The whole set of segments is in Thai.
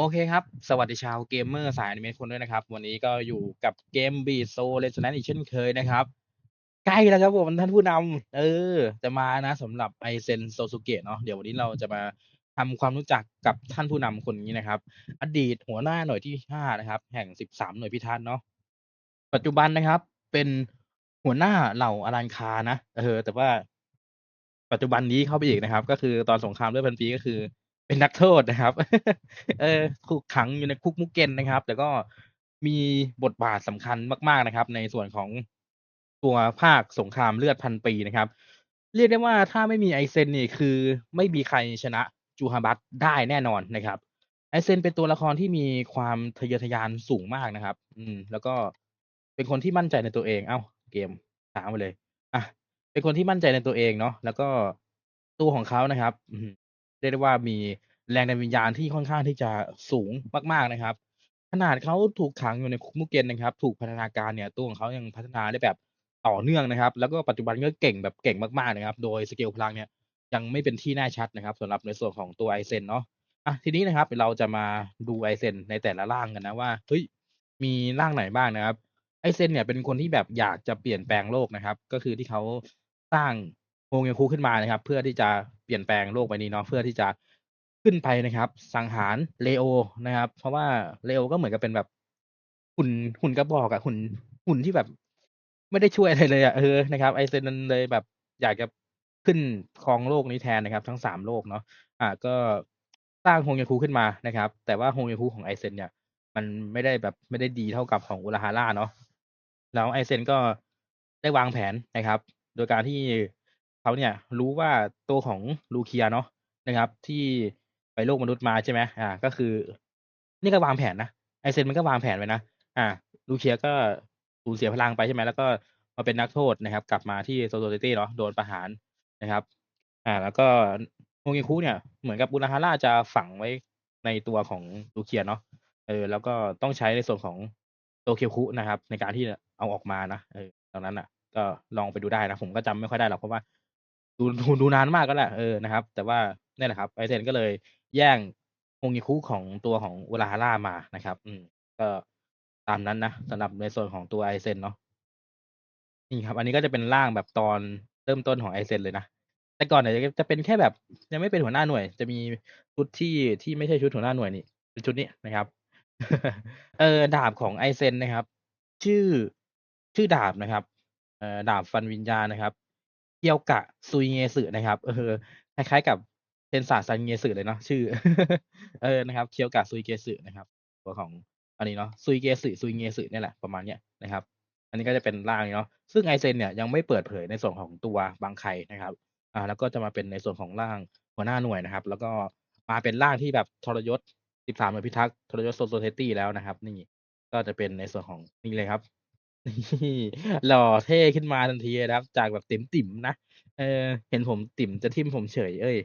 โอเคครับ สวัสดีชาวเกมเมอร์สายอนิเมะคนด้วยนะครับ วันนี้ก็อยู่กับเกมบีโซเลสแนอีกเช่นเคยนะครับ ใกล้แล้วครับผมท่านผู้นำเออ จะมานะสำหรับไอเซนโซซุเกะเนาะเดี๋ยววันนี้เราจะมาทำความรู้จักกับท่านผู้นำคนนี้นะครับ อดีตหัวหน้าหน่วยที่ห้านะครับ แห่งสิบสามหน่วยพิทักษ์เนาะปัจจุบันนะครับ เป็นหัวหน้าเหล่าอารันคานะเออ แต่ว่า ปัจจุบันนี้เข้าไปอีกนะครับ ก็คือตอนสงครามเลือดพันปีก็คือ เป็นนักโทษนะครับ เออถูกขังอยู่ในคุกมุกเกนนะครับ แต่ก็มีบทบาทสำคัญมากๆนะครับ ในส่วนของตัวภาคสงครามเลือดพันปีนะครับ เรียกได้ว่าถ้าไม่มีไอเซนนี่คือไม่มีใครชนะจูฮาบัตได้แน่นอนนะครับไอเซนเป็นตัวละครที่มีความทะเยอทะยานสูงมากนะครับ อืม แล้วก็เป็นคนที่มั่นใจในตัวเอง เอ้า เกมถามมาเลย อะ เป็นคนที่มั่นใจในตัวเองเนาะ แล้วก็ตัวของเขานะครับอือฮึ เรียกได้ว่ามีแรงดันวิญญาณที่ค่อนข้างที่จะสูงมาก ๆนะครับ ขนาดเขาถูกขังอยู่ในคุกมุกเกนนะครับ ถูกพัฒนาการเนี่ยตัวของเขายังพัฒนาได้แบบต่อเนื่องนะครับ แล้วก็ปัจจุบันก็เก่งแบบเก่งมากๆนะครับ โดยสเกลพลังเนี่ยยังไม่เป็นที่แน่ชัดนะครับสำหรับในส่วนของตัวไอเซนเนาะอะทีนี้นะครับเราจะมาดูไอเซนในแต่ละร่างกันนะว่าเฮ้ยมีร่างไหนบ้างนะครับไอเซนเนี่ยเป็นคนที่แบบอยากจะเปลี่ยนแปลงโลกนะครับ ก็คือที่เขาสร้าง โฮงเงคูขึ้นมานะครับ เพื่อที่จะเปลี่ยนแปลงโลกใบนี้เนาะเพื่อที่จะขึ้นไปนะครับ สังหารเลโอนะครับ เพราะว่าเลโอก็เหมือนกับเป็นแบบหุ่นหุ่นกระบอกอะหุ่นหุ่นที่แบบ ไม่ได้ช่วยอะไรเลยอะเออนะครับ ไอเซนันเลยแบบอยากจะขึ้นครองโลกนี้แทนนะครับ ทั้งสามโลกเนาะอ่าก็สร้างโฮงเงคูขึ้นมานะครับ แต่ว่าโฮงเงคูของไอเซน เนี่ย มันไม่ได้แบบไม่ได้ดีเท่ากับของอุราฮาร่าเนาะแล้วไอเซนก็ได้วางแผนนะครับ โดยการที่ เขาเนี่ยรู้ว่าตัวของลูเคียเนาะนะครับ ที่ไปโลกมนุษย์มาใช่ไหมอ่า ก็คือ นี่ก็วางแผนนะไอเซนมันก็วางแผนไว้นะอ่า ลูเคียก็สูญเสียพลังไปใช่ไหมแล้วก็มาเป็นนักโทษนะครับ กลับมาที่โซโซซิตี้เนาะโดนประหารนะครับ อ่า แล้วก็โฮงเงคูเนี่ยเหมือนกับอุราฮาร่าจะฝังไว้ในตัวของลูเคียเนาะเออแล้วก็ต้องใช้ในส่วนของโตเกียวคุนะครับ ในการที่เอาออกมานะเออตอนนั้นน่ะ ก็ลองไปดูได้นะ ผมก็จำไม่ค่อยได้หรอกเพราะว่า ดูดูดูนานมากแล้วแหละเออนะครับ แต่ว่าเนี่ยแหละครับไอเซนก็เลยแย่งฮงเงคุของตัวของอุราฮาร่ามานะครับ อืม ก็ตามนั้นนะสำหรับในส่วนของตัวไอเซนเนาะนี่ครับ อันนี้ก็จะเป็นร่างแบบตอนเริ่มต้นของไอเซนเลยนะแต่ก่อนเนี่ยจะเป็นแค่แบบยังไม่เป็นหัวหน้าหน่วย จะมีชุดที่ที่ไม่ใช่ชุดหัวหน้าหน่วยนี่เป็นชุดนี้นะครับ เออดาบของไอเซนนะครับ ชื่อชื่อดาบนะครับ เออดาบฟันวิญญาณนะครับ เกียวกะซุยเงสึนะครับเออคล้ายๆกับเทนซะซันเงสึเลยเนาะชื่อ เออนะครับเคียวกะซุยเกสึนะครับ ตัวของอันนี้เนาะซุยเกสึซุยเงสึเนี่ยแหละประมาณเนี้ยนะครับ อันนี้ก็จะเป็นร่างเนาะซึ่งไอเซนเนี่ยยังไม่เปิดเผยในส่วนของตัวบางไคนะครับอ่าแล้วก็จะมาเป็นในส่วนของร่างหัวหน้าหน่วยนะครับ แล้วก็มาเป็นร่างที่แบบทรยศ13หน่วยพิทักษ์ทรยศโซโซไซตี้แล้วนะครับ นี่ก็จะเป็นในส่วนของนี่เลยครับ นี่หล่อเท่ขึ้นมาทันทีเลยนะครับ จากแบบติ๋มๆนะเออ เห็นผมติ๋มจะทิ่มผมเฉย เอ๊ย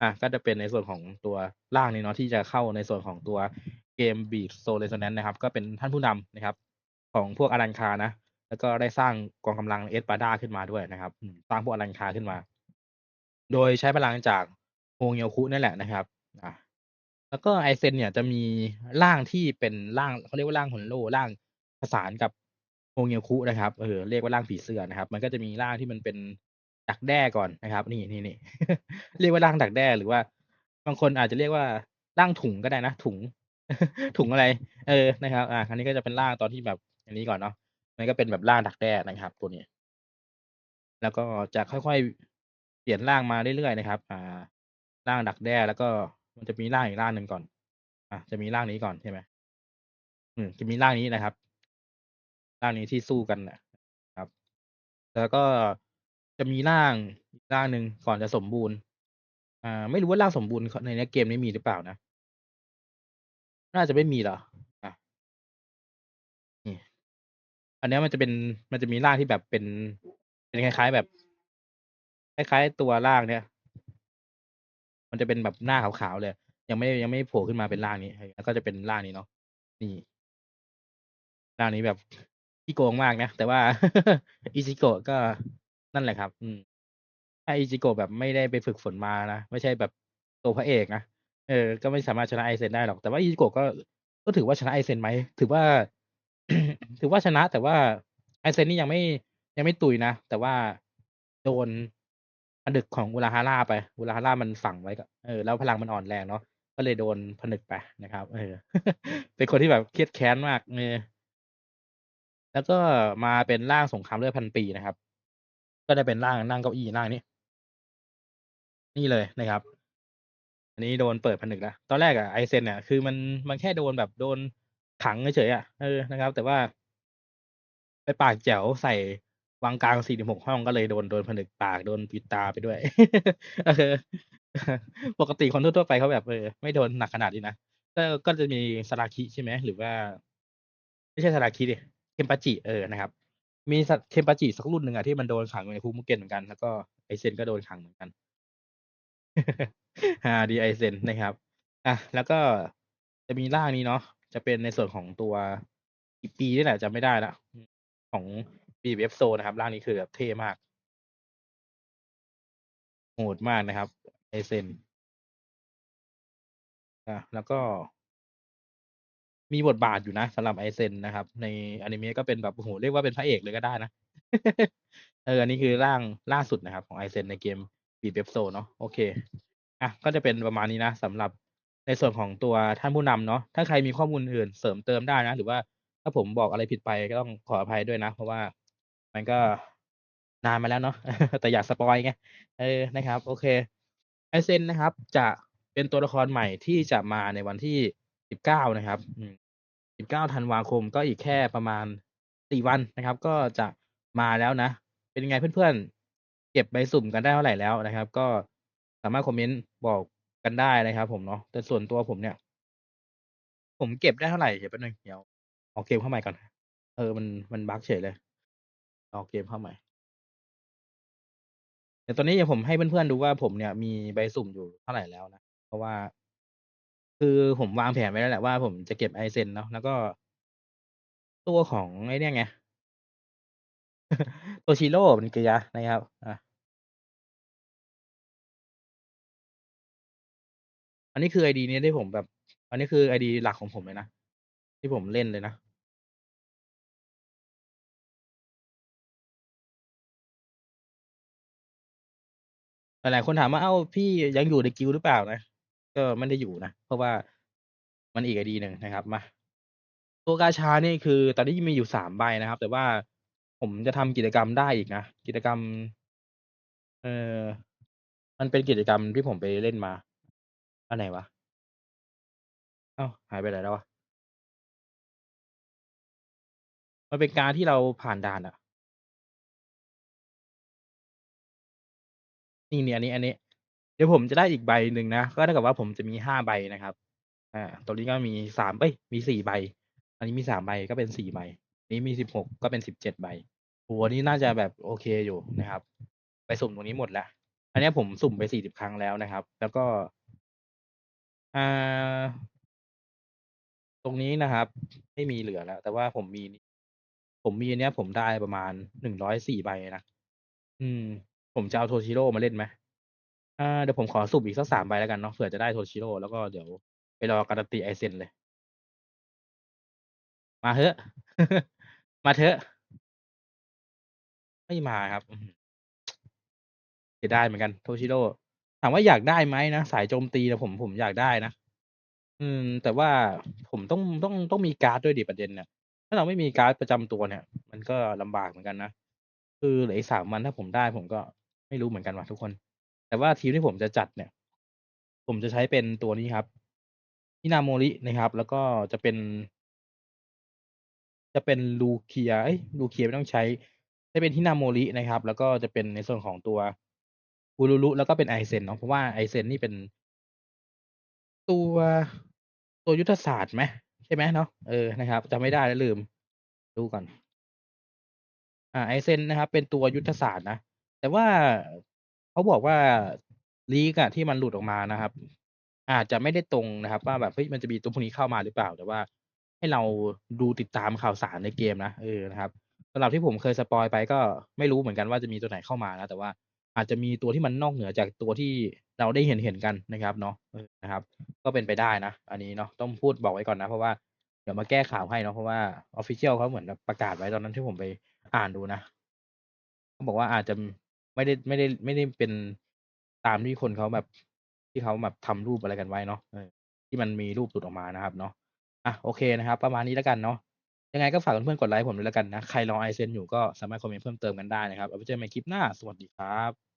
อ่าก็จะเป็นในส่วนของตัวร่างนี้เนาะที่จะเข้าในส่วนของตัวเกม Beast Soul Resonance นะครับ ก็เป็นท่านผู้นำนะครับ ของพวกอารันคานะ แล้วก็ได้สร้างกองกำลังเอสปาดาขึ้นมาด้วยนะครับสร้างพวกอารันคาขึ้นมา โดยใช้พลังจากโฮงเยวคุนี่แหละนะครับอ่าแล้วก็ไอเซนเนี่ยจะมีร่างที่เป็นร่างเขาเรียกว่าร่างหนโล่ร่างผสานกับ โงเงียวคุนะครับเออเรียกว่าร่างผีเสื้อนะครับ มันก็จะมีร่างที่มันเป็นดักแด้ก่อนนะครับ นี่ๆๆเรียกว่าร่างดักแด้หรือว่า บางคนอาจจะเรียกว่าร่างถุงก็ได้นะถุง ถุงอะไร เออนะครับ อ่าอันนี้ก็จะเป็นร่างตอนที่แบบอันนี้ก่อนเนาะมันก็เป็นแบบร่างดักแด้นะครับ ตัวนี้ แล้วก็จะค่อยๆเปลี่ยนร่างมาเรื่อยๆนะครับ อ่า ร่างดักแด้แล้วก็มันจะมีร่างอีกร่างหนึ่งก่อน อ่าจะมีร่างนี้ก่อนใช่ไหมอืมจะมีร่างนี้นะครับ ร่างนี้ที่สู้กันนะครับ แล้วก็จะมีร่างร่างหนึ่งก่อนจะสมบูรณ์ อ่า ไม่รู้ว่าร่างสมบูรณ์ในเนี้ยเกมนี้มีหรือเปล่านะน่าจะไม่มีหรอ?อ่านี่อันนี้มันจะเป็นมันจะมีร่างที่แบบเป็นเป็นคล้าย ๆ แบบ คล้ายๆตัวร่างเนี้ยมันจะเป็นแบบหน้าขาวๆเลย ยังไม่ยังไม่โผล่ขึ้นมาเป็นร่างนี้แล้วก็จะเป็นร่างนี้เนาะนี่ร่างนี้แบบ ขี้โกงมากนะ แต่ว่า อิจิโกะก็นั่นแหละครับ อืม ถ้าอิจิโกะแบบไม่ได้ไปฝึกฝนมานะ ไม่ใช่แบบตัวพระเอกนะ เออ ก็ไม่สามารถชนะ Aizen ได้หรอก แต่ว่า Ichigo ก็ ก็ถือว่าชนะ Aizen ไหม ถือว่า ถือว่าชนะ แต่ว่า Aizen นี่ยังไม่ ยังไม่ตุยนะ แต่ว่าโดนผนึกของ Urahara ไป Urahara มันฝังไว้กับเออ แล้วพลังมันอ่อนแรงเนาะ ก็เลยโดนผนึกไปนะครับ เออ เป็นคนที่แบบเครียดแค้นมาก เออ แล้วก็มาเป็นร่างสงครามเลือดพันปีนะครับ ก็ได้เป็นร่างนั่งเก้าอี้ร่างนี้ นี่เลยนะครับ อันนี้โดนเปิดผนึกแล้วตอนแรกอะ Aizen เนี่ยคือมันมันแค่โดนแบบโดนขังเฉยๆอะเออนะครับ แต่ว่า ไปปากแจ๋วใส่วังกลาง46ห้องก็เลยโดนโดนผนึกปากโดนปิดตาไปด้วยเออปกติคนทั่วไปเขาแบบเออไม่โดนหนักขนาดนี้นะก็ก็จะมี Zaraki ใช่ไหมหรือว่า ไม่ใช่ Zaraki ดิ Kenpachi เออนะครับ มีซ Kenpachi สักรุ่นหนึ่งอะที่มันโดนขังอยู่ในคุก Mugen เหมือนกัน แล้วก็ Aizen ก็โดนขังเหมือนกันฮาดี Aizen นะครับอะแล้วก็จะมีร่างนี้เนาะจะเป็นในส่วนของตัวกี่ปีนี่แหละจำไม่ได้ล้วอืมของ BBF Soul นะครับร่างนี้คือแบบเท่มากโหดมากนะครับ Aizen อาแล้วก็ มีบทบาทอยู่นะสำหรับ Aizen นะครับ ในอนิเมะก็เป็นแบบโอ้โฮเรียกว่าเป็นพระเอกเลยก็ได้นะเอออันนี้คือร่างล่าสุดนะครับ ของ Aizen ในเกม BBF Soul เนาะโอเคอะก็จะเป็นประมาณนี้นะสำหรับในส่วนของตัวท่านผู้นำเนาะถ้าใครมีข้อมูลอื่นเสริมเติมได้นะ หรือว่าถ้าผมบอกอะไรผิดไปก็ต้องขออภัยด้วยนะ เพราะว่ามันก็นานมาแล้วเนาะแต่อยากสปอยไงเออนะครับ โอเค Aizen นะครับ จะเป็นตัวละครใหม่ที่จะมาในวันที่19นะครับ 19 ธันวาคมก็อีกแค่ประมาณ 4 วันนะครับ ก็จะมาแล้วนะ เป็นยังไงเพื่อนๆ เก็บใบสุ่มกันได้เท่าไหร่แล้วนะครับ ก็สามารถคอมเมนต์บอกกันได้นะครับ ผมเนาะแต่ส่วนตัวผมเนี่ย ผมเก็บได้เท่าไรเดี๋ยวแป๊บหนึ่งเดี๋ยวออกเกมเข้าใหม่ก่อนเออมันมันบักเฉยเลยออกเกมเข้าใหม่เดี๋ยวตอนนี้เดี๋ยวผมให้เพื่อนๆดูว่าผมเนี่ยมีใบสุ่มอยู่เท่าไหร่แล้วนะ เพราะว่า คือผมวางแผนไว้แล้วแหละว่าผมจะเก็บ Aizen เนาะแล้วก็ตัวของไอ้เนี่ยไง Toshiro เป็นเกียร์นะครับอาอันนี้คือไอดีนี้ที่ผมแบบ อันนี้คือไอดีหลักของผมเลยนะ ที่ผมเล่นเลยนะ หลายๆคนถามว่า"อ้าพี่ยังอยู่ใน guild หรือเปล่า?"นะ ก็ไม่ได้อยู่นะ เพราะว่ามันอีกไอดีหนึ่งนะครับมาตัวกาชานี่คือ ตอนนี้มีอยู่3ใบนะครับ แต่ว่าผมจะทำกิจกรรมได้อีกนะ กิจกรรม เออมันเป็นกิจกรรมที่ผมไปเล่นมา อันไหนวะ?อ้าวหายไปไหนแล้ววะ?มันเป็นการที่เราผ่านด่านอะนี่ๆอันนี้ อันนี้ เดี๋ยวผมจะได้อีกใบหนึ่งนะ ก็เท่ากับว่าผมจะมี5ใบนะครับ อ่า ตรงนี้ก็มี3เอ๊ยมี4ใบ อันนี้มี3ใบก็เป็น4ใบ นี้มี16ก็เป็น17ใบโอ้โฮอันนี้น่าจะแบบโอเคอยู่นะครับ ไปสุ่มตรงนี้หมดแล้ว อันนี้ผมสุ่มไป40ครั้งแล้วนะครับ แล้วก็ อ่า ตรงนี้นะครับ ไม่มีเหลือแล้ว แต่ว่าผมมี ผมมีอันเนี้ยผมได้ประมาณ104ใบนะ อืม ผมจะเอา Toshiro มาเล่นไหม? อาเดี๋ยวผมขอสุ่มอีกสัก 3 ใบแล้วกันเนาะ เผื่อจะได้ Toshiro แล้วก็เดี๋ยวไปรอการันตี Aizen เลย มาเถอะ มาเถอะ ไม่มาครับ อื้อฮือ เสียดายเหมือนกัน Toshiro ถามว่าอยากได้ไหมนะ สายโจมตีอะผม ผมอยากได้นะ อืม แต่ว่าผมต้อง ต้อง ต้องมีการ์ดด้วยดิประเด็นน่ะถ้าเราไม่มีการ์ดประจำตัวเนี่ย มันก็ลำบากเหมือนกันนะ คือเหลืออีก 3 วัน ถ้าผมได้ผมก็ไม่รู้เหมือนกันว่ะทุกคน แต่ว่าทีมที่ผมจะจัดเนี่ย ผมจะใช้เป็นตัวนี้ครับ Hinamori นะครับ แล้วก็จะเป็น จะเป็น Rukia เอ๊ย Rukia ไม่ต้องใช้จะเป็น Hinamori นะครับ แล้วก็จะเป็นในส่วนของตัว Ururu แล้วก็เป็น Aizen เนาะเพราะว่า Aizen นี่เป็น ตัวตัวยุทธศาสตร์ไหมใช่ไหมเนาะ?เออนะครับจำไม่ได้แล้วลืม ดูก่อน อ่า Aizen นะครับ เป็นตัวยุทธศาสตร์นะแต่ว่า เขาบอกว่า leak อะที่มันหลุดออกมานะครับ อาจจะไม่ได้ตรงนะครับ ว่าแบบเฮ้ยมันจะมีตัวพวกนี้เข้ามาหรือเปล่า แต่ว่าให้เราดูติดตามข่าวสารในเกมนะเออนะครับสำหรับที่ผมเคยสปอยไปก็ไม่รู้เหมือนกันว่าจะมีตัวไหนเข้ามานะแต่ว่าอาจจะมีตัวที่มันนอกเหนือจากตัวที่เราได้เห็นเห็นกันนะครับเนาะเออนะครับ ก็เป็นไปได้นะ อันนี้เนาะต้องพูดบอกไว้ก่อนนะ เพราะว่าเดี๋ยวมาแก้ข่าวให้เนาะเพราะว่าออฟฟิเชียลเขาเหมือนประกาศไว้ตอนนั้นที่ผมไปอ่านดูนะเขาบอกว่าอาจจะ ไม่ได้ไม่ได้ไม่ได้เป็นตามที่คนเขาแบบที่เขาแบบทำรูปอะไรกันไว้เนาะที่มันมีรูปหลุดออกมานะครับเนาะอะโอเคนะครับ ประมาณนี้แล้วกันเนาะยังไงก็ฝากเพื่อนๆกดไลค์ผมด้วยแล้วกันนะ ใครรอไอเซนอยู่ก็สามารถคอมเมนต์เพิ่มเติมกันได้นะครับเอาไว้เจอกันใหม่คลิปหน้าสวัสดีครับ